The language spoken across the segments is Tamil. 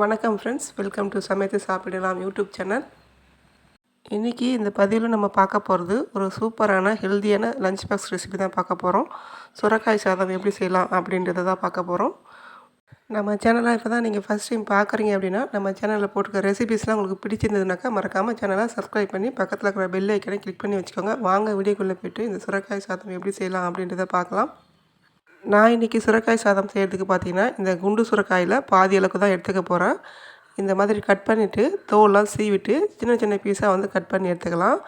வணக்கம் ஃப்ரெண்ட்ஸ் வெல்கம் டு சமைத்து சாப்பிடலாம் யூடியூப் சேனல் இன்றைக்கி இந்த பதிவில் நம்ம பார்க்க போகிறது ஒரு சூப்பரான ஹெல்த்தியான லஞ்ச் பாக்ஸ் ரெசிபி தான் பார்க்க போகிறோம் சுரக்காய் சாதம் எப்படி செய்யலாம் அப்படின்றத தான் பார்க்க போகிறோம் நம்ம சேனலை இப்போ தான் நீங்கள் ஃபஸ்ட் டைம் பார்க்குறீங்க அப்படின்னா நம்ம சேனலில் போட்டுக்க ரெசிபிஸ்லாம் உங்களுக்கு பிடிச்சிருந்ததுனாக்கா மறக்காமல் சேனலை சப்ஸ்கிரைப் பண்ணி பக்கத்தில் இருக்கிற பெல் ஐக்கனை கிளிக் பண்ணி வச்சுக்கோங்க. வாங்க வீடியோக்குள்ளே போய்ட்டு இந்த சுரக்காய் சாதம் எப்படி செய்யலாம் அப்படின்றத பார்க்கலாம். நான் இன்றைக்கி சுரக்காய் சாதம் செய்கிறதுக்கு பார்த்தீங்கன்னா இந்த குண்டு சுரக்காயில் பாதி அளவுக்கு தான் எடுத்துக்க போகிறேன் இந்த மாதிரி கட் பண்ணிவிட்டு தோல்லாம் சீவிட்டு சின்ன சின்ன பீஸாக வந்து கட் பண்ணி எடுத்துக்கலாம்.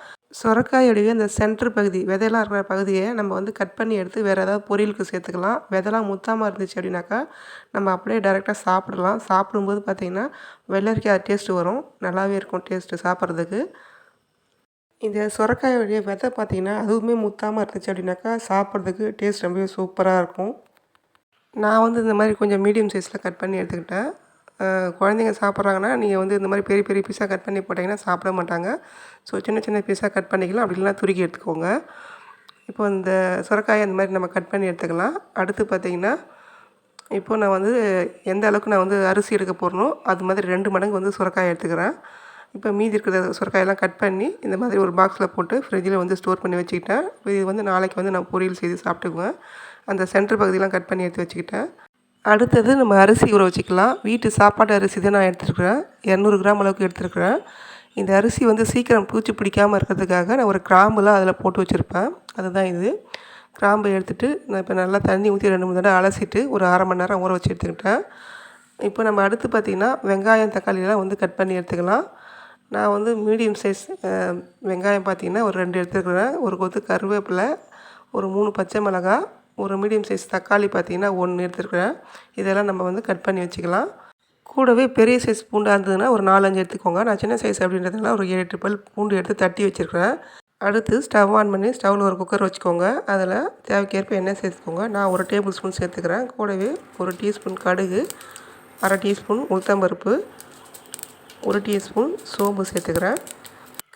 சுரக்காயுடைய இந்த சென்டர் பகுதி விதையெல்லாம் இருக்கிற பகுதியை நம்ம வந்து கட் பண்ணி எடுத்து வேறு ஏதாவது பொரியலுக்கு சேர்த்துக்கலாம். விதைலாம் முத்தாமல் இருந்துச்சு அப்படின்னாக்கா நம்ம அப்படியே டைரெக்டாக சாப்பிடலாம். சாப்பிடும்போது பார்த்திங்கன்னா வெள்ளரிக்காய் டேஸ்ட்டு வரும். நல்லாவே இருக்கும் டேஸ்ட்டு சாப்பிட்றதுக்கு. இந்த சுரக்காயோடைய விதை பார்த்திங்கன்னா அதுவுமே முத்தாமல் இருந்துச்சு அப்படின்னாக்கா சாப்பிட்றதுக்கு டேஸ்ட் ரொம்பவே சூப்பராக இருக்கும். நான் வந்து இந்த மாதிரி கொஞ்சம் மீடியம் சைஸில் கட் பண்ணி எடுத்துக்கிட்டேன். குழந்தைங்க சாப்பிட்றாங்கன்னா நீங்கள் வந்து இந்த மாதிரி பெரிய பெரிய பீஸாக கட் பண்ணி போட்டிங்கன்னா சாப்பிட மாட்டாங்க. ஸோ சின்ன சின்ன பீஸாக கட் பண்ணிக்கலாம். அப்படி இல்லைனா துருக்கி எடுத்துக்கோங்க. இப்போ இந்த சுரக்காயை அந்த மாதிரி நம்ம கட் பண்ணி எடுத்துக்கலாம். அடுத்து பார்த்திங்கன்னா இப்போ நான் வந்து எந்த அளவுக்கு நான் வந்து அரிசி எடுக்க போகிறனோ அது மாதிரி ரெண்டு மடங்கு வந்து சுரக்காய் எடுத்துக்கிறேன். இப்போ மீதி இருக்கிற சுரக்காயெல்லாம் கட் பண்ணி இந்த மாதிரி ஒரு பாக்ஸில் போட்டு ஃப்ரிட்ஜில் வந்து ஸ்டோர் பண்ணி வச்சுக்கிட்டேன். இது வந்து நாளைக்கு வந்து நான் பொரியல் செய்து சாப்பிட்டுக்குவேன். அந்த சென்டர் பகுதியெலாம் கட் பண்ணி எடுத்து வச்சுக்கிட்டேன். அடுத்தது நம்ம அரிசி ஊற வச்சுக்கலாம். வீட்டு சாப்பாட்டு அரிசி தான் நான் எடுத்துருக்குறேன். இரநூறு கிராம் அளவுக்கு எடுத்துருக்குறேன். இந்த அரிசி வந்து சீக்கிரம் பூச்சி பிடிக்காமல் இருக்கிறதுக்காக நான் ஒரு கிராம்புலாம் அதில் போட்டு வச்சுருப்பேன். அதுதான் இது. கிராம்பு எடுத்துகிட்டு நான் இப்போ நல்லா தண்ணி ஊற்றி ரெண்டு மூணு தடவை அலசிட்டு ஒரு அரை மணி நேரம் ஊற வச்சு எடுத்துக்கிட்டேன். இப்போ நம்ம அடுத்து பார்த்திங்கன்னா வெங்காயம் தக்காளியெல்லாம் வந்து கட் பண்ணி எடுத்துக்கலாம். நான் வந்து மீடியம் சைஸ் வெங்காயம் பார்த்திங்கன்னா ஒரு ரெண்டு எடுத்துருக்குறேன். ஒரு கொத்து கருவேப்பிலை ஒரு மூணு பச்சை மிளகாய் ஒரு மீடியம் சைஸ் தக்காளி பார்த்திங்கன்னா ஒன்று எடுத்துருக்குறேன். இதெல்லாம் நம்ம வந்து கட் பண்ணி வச்சுக்கலாம். கூடவே பெரிய சைஸ் பூண்டாக இருந்ததுன்னா ஒரு நாலஞ்சு எடுத்துக்கோங்க. நான் சின்ன சைஸ் அப்படின்றதுனால ஒரு ஏழு எட்டு பல் பூண்டு எடுத்து தட்டி வச்சுருக்கிறேன். அடுத்து ஸ்டவ் ஆன் பண்ணி ஸ்டவ்வில் ஒரு குக்கர் வச்சுக்கோங்க. அதில் தேவைக்கேற்ப எண்ணெய் சேர்த்துக்கோங்க. நான் ஒரு டேபிள் ஸ்பூன் சேர்த்துக்கிறேன். கூடவே ஒரு டீஸ்பூன் கடுகு அரை டீஸ்பூன் உளுத்தம்பருப்பு ஒரு டீஸ்பூன் சோம்பு சேர்த்துக்கிறேன்.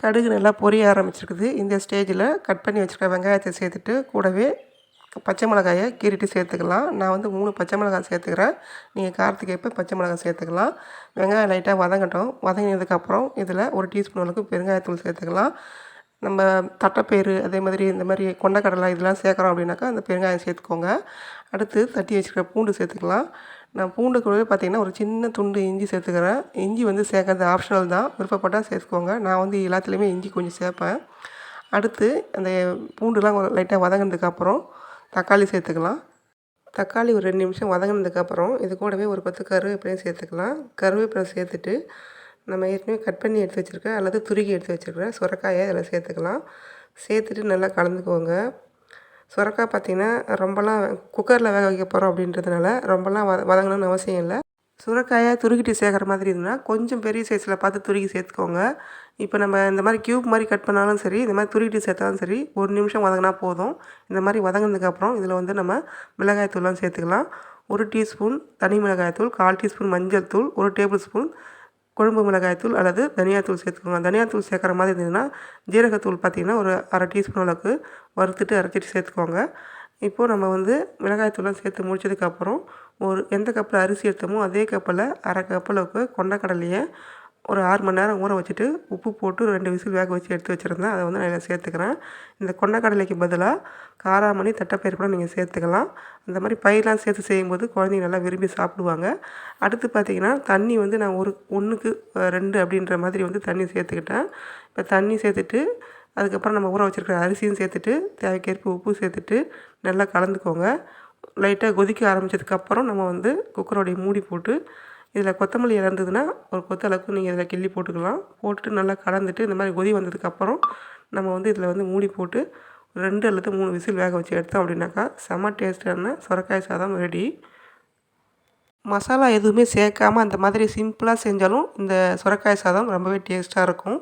கடுகு நல்லா பொரிய ஆரம்பிச்சிருக்குது. இந்த ஸ்டேஜில் கட் பண்ணி வச்சுருக்க வெங்காயத்தை சேர்த்துட்டு கூடவே பச்சை மிளகாயை கீறிட்டு சேர்த்துக்கலாம். நான் வந்து மூணு பச்சை மிளகாய் சேர்த்துக்கிறேன். நீங்கள் காரத்துக்கு ஏற்ப பச்சை மிளகாய் சேர்த்துக்கலாம். வெங்காயம் லைட்டாக வதங்கட்டும். வதங்கினதுக்கப்புறம் இதில் ஒரு டீஸ்பூன் அளவுக்கு பெருங்காயத்தூள் சேர்த்துக்கலாம். நம்ம தட்டைப்பயிறு அதே மாதிரி இந்த மாதிரி கொண்டக்கடலை இதெல்லாம் சேர்க்குறோம் அப்படின்னாக்கா அந்த பெருங்காயம் சேர்த்துக்கோங்க. அடுத்து தட்டி வச்சுருக்க பூண்டு சேர்த்துக்கலாம். நான் பூண்டு கூடவே பார்த்திங்கன்னா ஒரு சின்ன துண்டு இஞ்சி சேர்த்துக்கிறேன். இஞ்சி வந்து சேர்க்கறது ஆப்ஷனல் தான். விருப்பப்பட்டால் சேர்த்துக்கோங்க. நான் வந்து எல்லாத்துலேயுமே இஞ்சி கொஞ்சம் சேர்ப்பேன். அடுத்து அந்த பூண்டுலாம் லைட்டாக வதங்கினதுக்கப்புறம் தக்காளி சேர்த்துக்கலாம். தக்காளி ஒரு ரெண்டு நிமிஷம் வதங்கினதுக்கப்புறம் இது கூடவே ஒரு பத்து கருவேப்பிலையும் சேர்த்துக்கலாம். கருவேப்பிலை சேர்த்துட்டு நம்ம ஏற்கனவே கட் பண்ணி எடுத்து வச்சுருக்க அல்லது துருக்கி எடுத்து வச்சுருக்க சுரக்காயை அதில் சேர்த்துக்கலாம். சேர்த்துட்டு நல்லா கலந்துக்கோங்க. சுரக்காய் பார்த்திங்கன்னா ரொம்பலாம் குக்கரில் வேக வைக்க போகிறோம் அப்படின்றதுனால ரொம்பலாம் வத வதங்கணும்னு அவசியம் இல்லை. சுரக்காயை துருக்கிட்டு சேர்க்குற மாதிரி இருந்தால் கொஞ்சம் பெரிய சைஸில் பார்த்து துருக்கி சேர்த்துக்கோங்க. இப்போ நம்ம இந்த மாதிரி க்யூப் மாதிரி கட் பண்ணாலும் சரி இந்த மாதிரி துருக்கிட்டு சேர்த்தாலும் சரி ஒரு நிமிஷம் வதங்கினா போதும். இந்த மாதிரி வதங்கினதுக்கப்புறம் இதில் வந்து நம்ம மிளகாய் தூள்லாம் சேர்த்துக்கலாம். ஒரு டீஸ்பூன் தனி மிளகாய் தூள் கால் டீஸ்பூன் மஞ்சள் தூள் ஒரு டேபிள் ஸ்பூன் கொழும்பு மிளகாய்த்தூள் அல்லது தனியாத்தூள் சேர்த்துக்கோங்க. தனியாத்தூள் சேர்க்குற மாதிரி இருந்ததுன்னா ஜீரகத்தூள் பார்த்திங்கன்னா ஒரு அரை டீஸ்பூன் அளவுக்கு வறுத்துட்டு அரைச்சிட்டு சேர்த்துக்கோங்க. இப்போது நம்ம வந்து மிளகாய்த்தூள்லாம் சேர்த்து முடிச்சதுக்கப்புறம் ஒரு எந்த கப்பில் அரிசி எடுத்தோமோ அதே கப்பில் அரை கப் அளவுக்கு கொண்டக்கடலையை ஒரு ஆறு மணி நேரம் ஊற வச்சுட்டு உப்பு போட்டு ரெண்டு விசில் வேக வச்சு எடுத்து வச்சுருந்தேன். அதை வந்து நான் இதில் சேர்த்துக்கிறேன். இந்த கொண்டக்கடலைக்கு பதிலாக காராமணி தட்டைப்பயிர் கூட நீங்கள் சேர்த்துக்கலாம். அந்த மாதிரி பயிரெலாம் சேர்த்து செய்யும்போது குழந்தைங்க நல்லா விரும்பி சாப்பிடுவாங்க. அடுத்து பார்த்திங்கன்னா தண்ணி வந்து நான் ஒரு ஒன்றுக்கு ரெண்டு அப்படின்ற மாதிரி வந்து தண்ணி சேர்த்துக்கிட்டேன். இப்போ தண்ணி சேர்த்துட்டு அதுக்கப்புறம் நம்ம ஊற வச்சுருக்கிற அரிசியும் சேர்த்துட்டு தேவைக்கேற்ப உப்பு சேர்த்துட்டு நல்லா கலந்துக்கோங்க. லைட்டாக கொதிக்க ஆரம்பித்ததுக்கப்புறம் நம்ம வந்து குக்கரோடைய மூடி போட்டு இதில் கொத்தமல்லி இலை இருந்ததுன்னா ஒரு கொத்த அளவுக்கு நீங்கள் இதில் கிள்ளி போட்டுக்கலாம். போட்டுட்டு நல்லா கலந்துட்டு இந்த மாதிரி கொதி வந்ததுக்கப்புறம் நம்ம வந்து இதில் வந்து மூடி போட்டு ரெண்டு அல்லது மூணு விசில் வேக வச்சு எடுத்தோம் அப்படின்னாக்கா செம்ம டேஸ்டான சுரக்காய் சாதம் ரெடி மசாலா எதுவுமே சேர்க்காம அந்த மாதிரி சிம்பிளாக செஞ்சாலும் இந்த சுரக்காய் சாதம் ரொம்பவே டேஸ்ட்டாக இருக்கும்.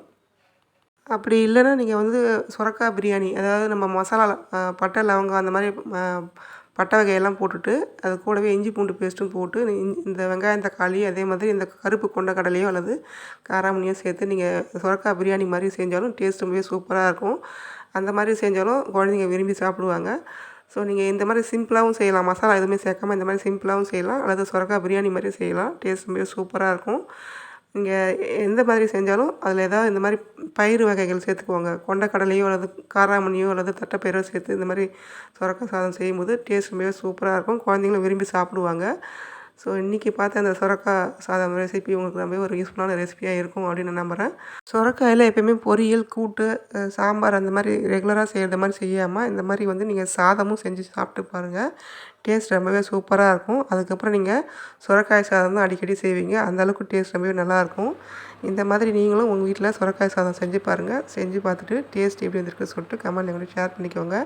அப்படி இல்லைன்னா நீங்கள் வந்து சுரக்காய் பிரியாணி அதாவது நம்ம மசாலா பட்டை லவங்கம் அந்த மாதிரி பட்டை வகையெல்லாம் போட்டுட்டு அது கூடவே இஞ்சி பூண்டு பேஸ்ட்டும் போட்டு இந்த வெங்காயம் தக்காளி அதே மாதிரி இந்த கருப்பு கொண்ட கடலையோ அல்லது காராமணியோ சேர்த்து நீங்கள் சுரக்காய் பிரியாணி மாதிரி செஞ்சாலும் டேஸ்ட் ரொம்பவே சூப்பராக இருக்கும். அந்த மாதிரி செஞ்சாலும் குழந்தைங்க விரும்பி சாப்பிடுவாங்க. ஸோ நீங்கள் இந்த மாதிரி சிம்பிளாகவும் செய்யலாம். மசாலா எதுவுமே சேர்க்காம இந்த மாதிரி சிம்பிளாகவும் செய்யலாம். அல்லது சுரக்காய் பிரியாணி மாதிரி செய்யலாம். டேஸ்ட் ரொம்பவே சூப்பராக இருக்கும். நீங்கள் எந்த மாதிரி செஞ்சாலும் அதில் ஏதாவது இந்த மாதிரி பயிறு வகைகள் சேர்த்துக்குவாங்க. கொண்டக்கடலையோ அல்லது காராமணியோ அல்லது தட்டைப்பயிரோ சேர்த்து இந்த மாதிரி சுரக்க சாதம் செய்யும்போது டேஸ்ட் ரொம்பவே சூப்பராக இருக்கும். குழந்தைங்களும் விரும்பி சாப்பிடுவாங்க. ஸோ இன்றைக்கி பார்த்த அந்த சுரக்காய் சாதம் ரெசிபி உங்களுக்கு ரொம்ப ஒரு யூஸ்ஃபுல்லான ரெசிபியாக இருக்கும் அப்படின்னு நான் நம்புகிறேன் சுரக்காயில் எப்பயுமே பொரியல் கூட்டு சாம்பார் அந்த மாதிரி ரெகுலராக செய்கிற மாதிரி செய்யாமல் இந்த மாதிரி வந்து நீங்கள் சாதமும் செஞ்சு சாப்பிட்டு பாருங்கள் டேஸ்ட் ரொம்பவே சூப்பராக இருக்கும். அதுக்கப்புறம் நீங்கள் சுரக்காய் சாதம் தான் அடிக்கடி செய்வீங்க. அந்தளவுக்கு டேஸ்ட் ரொம்பவே நல்லாயிருக்கும் இந்த மாதிரி நீங்களும் உங்கள் வீட்டில் சுரக்காய் சாதம் செஞ்சு பாருங்கள் செஞ்சு பார்த்துட்டு டேஸ்ட் எப்படி வந்திருக்கு சொல்லிட்டு கமெண்ட் எங்களுக்கு ஷேர் பண்ணிக்கோங்க.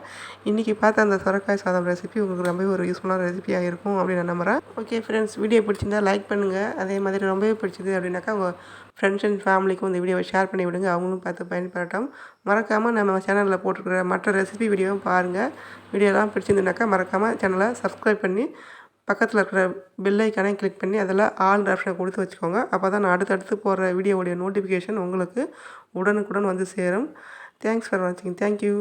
இன்றைக்கி பார்த்த அந்த சுரக்காய் சாதம் ரெசிபி உங்களுக்கு ரொம்பவே ஒரு யூஸ்ஃபுல்லான ரெசிபியாக இருக்கும் அப்படின்னு நான் நம்புகிறேன் ஓகே ஃப்ரெண்ட்ஸ் வீடியோ பிடிச்சிருந்தா லைக் பண்ணுங்கள் அதே மாதிரி ரொம்பவே பிடிச்சது அப்படின்னாக்கா உங்கள் ஃப்ரெண்ட்ஸ் அண்ட் ஃபேமிலிக்கும் இந்த வீடியோவை ஷேர் பண்ணி விடுங்க. அவங்களும் பார்த்து பயன்படட்டும் மறக்காமல் நம்ம சேனலில் போட்டிருக்கிற மற்ற ரெசிபி வீடியோவும் பாருங்கள் வீடியோலாம் பிடிச்சிருந்துனாக்கா மறக்காமல் சேனலை சப்ஸ்கிரைப் பண்ணி பக்கத்தில் இருக்கிற பெல் கிளிக் பண்ணி அதில் ஆல் ஆப்ஷனை கொடுத்து வச்சுக்கோங்க. அப்போ தான் நான் அடுத்தடுத்து போடுற வீடியோவுடைய நோட்டிஃபிகேஷன் உங்களுக்கு உடனுக்குடன் வந்து சேரும். தேங்க்ஸ் ஃபார் வாட்சிங் தேங்க்யூ